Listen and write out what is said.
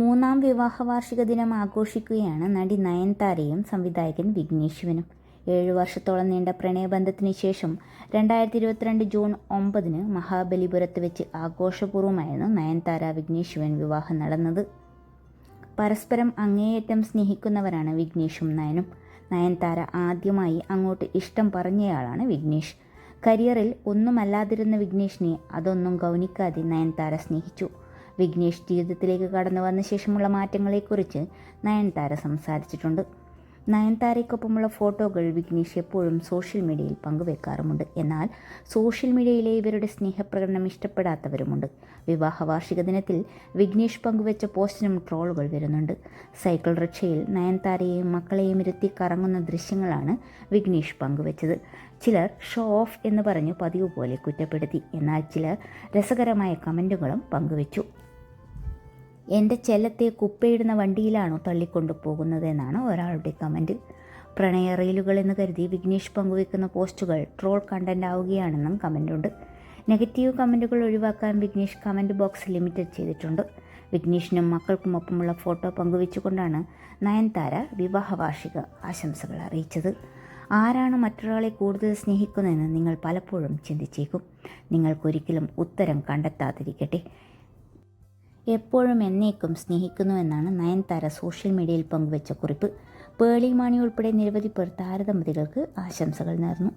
മൂന്നാം വിവാഹ വാർഷിക ദിനം ആഘോഷിക്കുകയാണ് നടി നയൻതാരയും സംവിധായകൻ വിഘ്നേഷ് ഏഴു വർഷത്തോളം നീണ്ട പ്രണയബന്ധത്തിന് ശേഷം രണ്ടായിരത്തി ഇരുപത്തിരണ്ട് ജൂൺ ഒമ്പതിന് മഹാബലിപുരത്ത് വെച്ച് ആഘോഷപൂർവമായിരുന്നു നയൻതാര വിഘ്നേഷ് വിവാഹം നടന്നത്. പരസ്പരം അങ്ങേയറ്റം സ്നേഹിക്കുന്നവരാണ് വിഘ്നേഷും നയനും. നയൻതാര ആദ്യമായി അങ്ങോട്ട് ഇഷ്ടം പറഞ്ഞയാളാണ് വിഘ്നേഷ്. കരിയറിൽ ഒന്നുമല്ലാതിരുന്ന വിഘ്നേഷിനെ അതൊന്നും ഗൗനിക്കാതെ നയൻതാര സ്നേഹിച്ചു. വിഘ്നേഷ് ജീവിതത്തിലേക്ക് കടന്നു വന്ന ശേഷമുള്ള മാറ്റങ്ങളെക്കുറിച്ച് നയൻതാര സംസാരിച്ചിട്ടുണ്ട്. നയൻതാരയ്ക്കൊപ്പമുള്ള ഫോട്ടോകൾ വിഘ്നേഷ് എപ്പോഴും സോഷ്യൽ മീഡിയയിൽ പങ്കുവെക്കാറുമുണ്ട്. എന്നാൽ സോഷ്യൽ മീഡിയയിലെ ഇവരുടെ സ്നേഹപ്രകടനം ഇഷ്ടപ്പെടാത്തവരുമുണ്ട്. വിവാഹ വാർഷിക ദിനത്തിൽ വിഘ്നേഷ് പങ്കുവെച്ച പോസ്റ്റിനും ട്രോളുകൾ വരുന്നുണ്ട്. സൈക്കിൾ റിക്ഷയിൽ നയൻതാരയെയും മക്കളെയും ഇരുത്തി കറങ്ങുന്ന ദൃശ്യങ്ങളാണ് വിഘ്നേഷ് പങ്കുവെച്ചത്. ചിലർ ഷോ ഓഫ് എന്ന് പറഞ്ഞ് പതിവ് പോലെ കുറ്റപ്പെടുത്തി. എന്നാൽ ചിലർ രസകരമായ കമന്റുകളും പങ്കുവച്ചു. എന്റെ ചെല്ലത്തെ കുപ്പയിടുന്ന വണ്ടിയിലാണോ തള്ളിക്കൊണ്ടു പോകുന്നതെന്നാണ് ഒരാളുടെ കമന്റ്. പ്രണയ റീലുകൾ എന്ന് കരുതി വിഘ്നേഷ് പങ്കുവെക്കുന്ന പോസ്റ്റുകൾ ട്രോൾ കണ്ടന്റ് ആവുകയാണെന്നും കമന്റുണ്ട്. നെഗറ്റീവ് കമന്റുകൾ ഒഴിവാക്കാൻ വിഘ്നേഷ് കമന്റ് ബോക്സ് ലിമിറ്റഡ് ചെയ്തിട്ടുണ്ട്. വിഘ്നേഷിനും മക്കൾക്കുമൊപ്പമുള്ള ഫോട്ടോ പങ്കുവെച്ചുകൊണ്ടാണ് നയൻതാര വിവാഹ വാർഷിക ആശംസകൾ അറിയിച്ചത്. ആരാണ് മറ്റൊരാളെ കൂടുതൽ സ്നേഹിക്കുന്നതെന്ന് നിങ്ങൾ പലപ്പോഴും ചിന്തിച്ചേക്കും. നിങ്ങൾക്കൊരിക്കലും ഉത്തരം കണ്ടെത്താതിരിക്കട്ടെ. എപ്പോഴും എന്നേക്കും സ്നേഹിക്കുന്നു സ്നേഹിക്കുന്നുവെന്നാണ് നയൻതാര സോഷ്യൽ മീഡിയയിൽ പങ്കുവച്ച കുറിപ്പ്. പേളി മാണി ഉൾപ്പെടെ നിരവധി പേർ താരദമ്പതികൾക്ക് ആശംസകൾ നേർന്നു.